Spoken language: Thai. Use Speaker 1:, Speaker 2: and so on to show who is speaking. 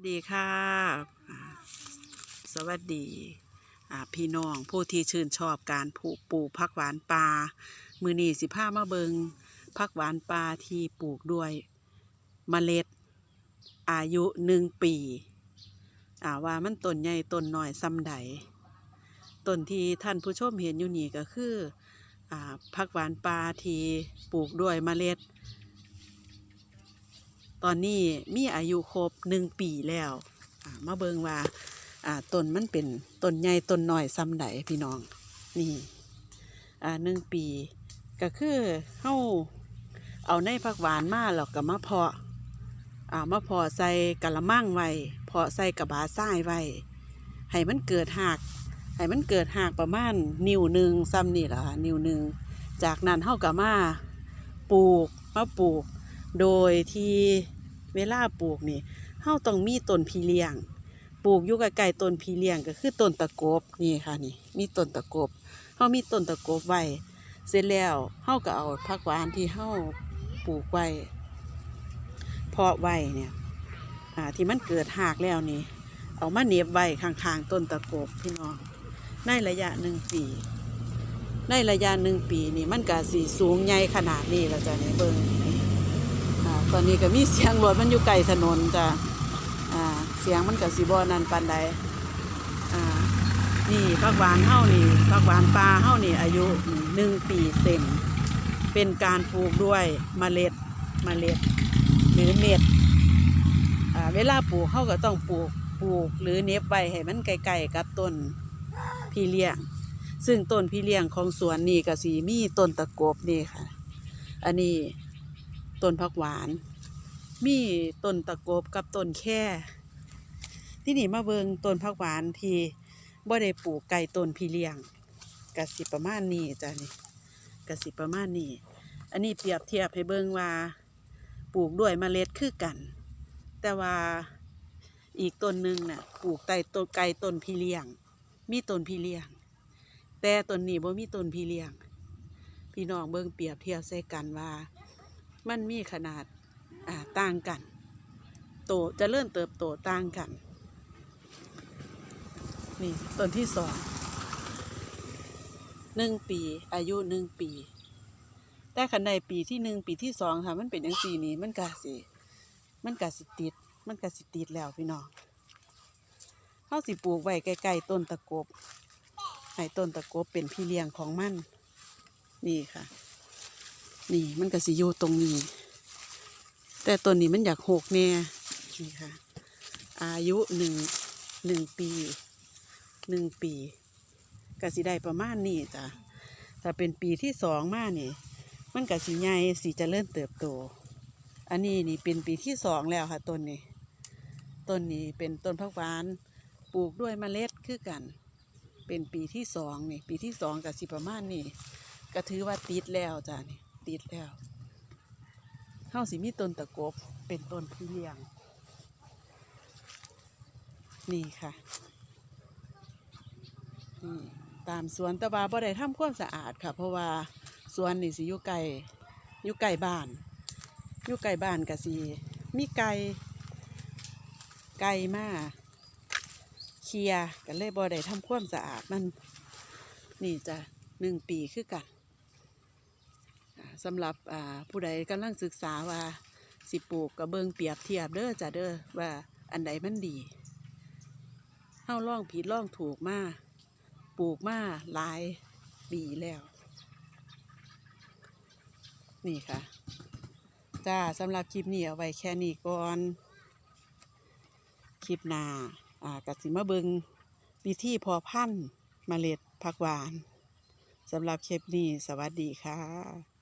Speaker 1: สวัสดีค่ะ สวัสดีอ่าพี่น้องผู้ที่ชื่นชอบการปลูกปลูกผักหวานปลามือนีสิผ้ามาเบิงผักหวานปลาที่ปลูกด้วยมเมล็ด อายุหนึ่งปีอ่าว่ามันต้นใหญ่ต้นน้อยซ้ำใดต้นที่ท่านผู้ชมเห็นอยู่นี่ก็คืออ่าผักหวานปลาที่ปลูกด้วยมเมล็ด ตอนนี้มีอายุครบหนึ่งปีแล้วมาเบิงว่าต้นมันเป็นต้นใหญ่ต้นน้อยซ้ำใดพี่น้องนี่หนึ่งปี ก็คือเฮาเอาในผักหวานมาแล้วก็มาเพาะอ่ามาเพาะใส่กะละมังไว้เพาะใส่กระบาทรายไว้ให้มันเกิดหากให้มันเกิดหากประมาณนิ้วหนึ่งซ้ำนี่แหละค่ะนิ้วหนึ่งจากนั้นเฮาก็มาปลูกมาปลูก โดยที่เวลาปลูกนี่เฮาต้องมีต้นพีเลี้ยง ปลูกอยู่ใกล้ๆต้นพีเลี้ยงก็คือต้นตะกบนี่ค่ะนี่ มีต้นตะกบเฮามีต้นตะกบไว้เสร็จแล้วเฮาก็เอาผักหวานที่เฮาปลูกไว้เพาะไว้เนี่ยที่มันเกิดหากแล้วนี่ เอามาเหน็บไว้ข้างๆต้นตะกบพี่น้องในระยะหนึ่งปี ในระยะหนึ่งปีนี่มันก็สีสูงใหญ่ขนาดนี้แล้วจ้ะนี่เบิ่งนี่ ตอนนี้ก็มีเสียงรถมันอยู่ไกลถนนจ้ะอ่าเสียงมันก็สิบ่นั่นปานใดอ่านี่ผักหวานเฮานี่ผักหวานปลาเฮานี่อายุหนึ่งปีเต็ม เป็นการปลูกด้วยเมล็ดเมล็ดหรือเม็ดอ่าเวลาปลูกเฮาก็ต้องปลูกปลูกหรือเน็บไว้ให้มันใกลๆกับต้นพี่เลี้ยง ซึ่งต้นพี่เลี้ยงของสวนนี่ก็สีมีต้นตะกบนี่ค่ะ อันนี้ ต้นผักหวาน มีต้นตะกบกับต้นแค่ ที่นี่มาเบิงต้นผักหวานที่บ่ได้ปลูกไก่ต้นพี่เลี้ยงกะสิประมาณนี้จ้ะนี่กะสิประมาณนี้ อันนี้เปรียบเทียบให้เบิงว่าปลูกด้วยเมล็ดคือกัน แต่ว่าอีกต้นหนึ่งน่ะปลูกใต้ต้นไก่ต้นพี่เลี้ยง มีต้นพี่เลี้ยง แต่ต้นนี้บ่มีต้นพี่เลี้ยง พี่น้องเบิ่งเปรียบเทียบใส่กันว่า มันมีขนาดาต่างกัน โตจะเริ่มเติบโตต่างกัน นี่ต้นที่สองหนึ่งปี อายุหนึ่งปี แต่ขันใดปีที่หนึ่งปีที่สองค่ะ มันเป็นอย่างสี่นี้มันกะสิมันกะสิติด มันกะสิติดแล้วพี่น้องเขาสิปลูกไว้ใกล้ๆต้นตะกบให้ต้นตะกบเป็นพี่เลี้ยงของมัน นี่ค่ะ นี่มันก็สิอยู่ตรงนี้ แต่ต้นนี้มันอยากหกแน่นี่ค่ะ อายุหนึ่งหนึ่งปีหนึ่งปีกสิได้ประมาณนี้จ้ะถ้าเป็นปีที่สองมานี่ มันกสิใหญ่สิจะเริ่มเติบโต อันนี้นี่เป็นปีที่สองแล้วค่ะต้นนี้ต้นนี้เป็นต้นพักหวานปลูกด้วยเมล็ดคือกัน เป็นปีที่สองนี่ ปีที่สองกับสิประมาณนี่ก็ถือว่าติดแล้วจ้ะนี่ ติดแล้วเฮาสิมีต้นตะกบเป็นต้นพี่เลี้ยง นี่ค่ะนี่ตามสวนตะบาบ่ได้ทำความสะอาดค่ะ เพราะว่าสวนนี่สิอยู่ไกลอยู่ไกลบ้านอยู่ไกลบ้านก็สิมีไก่ไก่มาเคลียกันเลยบ่ได้ทำความสะอาดมัน นี่จะหนึ่งปีคือกัน สำหรับผู้ใดกำลังศึกษาว่าสิปลูกกระเบิงเปรียบเทียบเด้อจ้ะเด้อว่าอันใดมันดีเฮาล่องผิดล่องถูกมาปลูกมาหลายปีแล้ว นี่ค่ะจ้าสำหรับคลิปนี้เอาไว้แค่นี้ก่อนคลิปหน้าอ่ากัสิมาเบิงวิธีพอพันธุ์เมล็ดผักหวานสำหรับคลิปนี้ สวัสดีค่ะ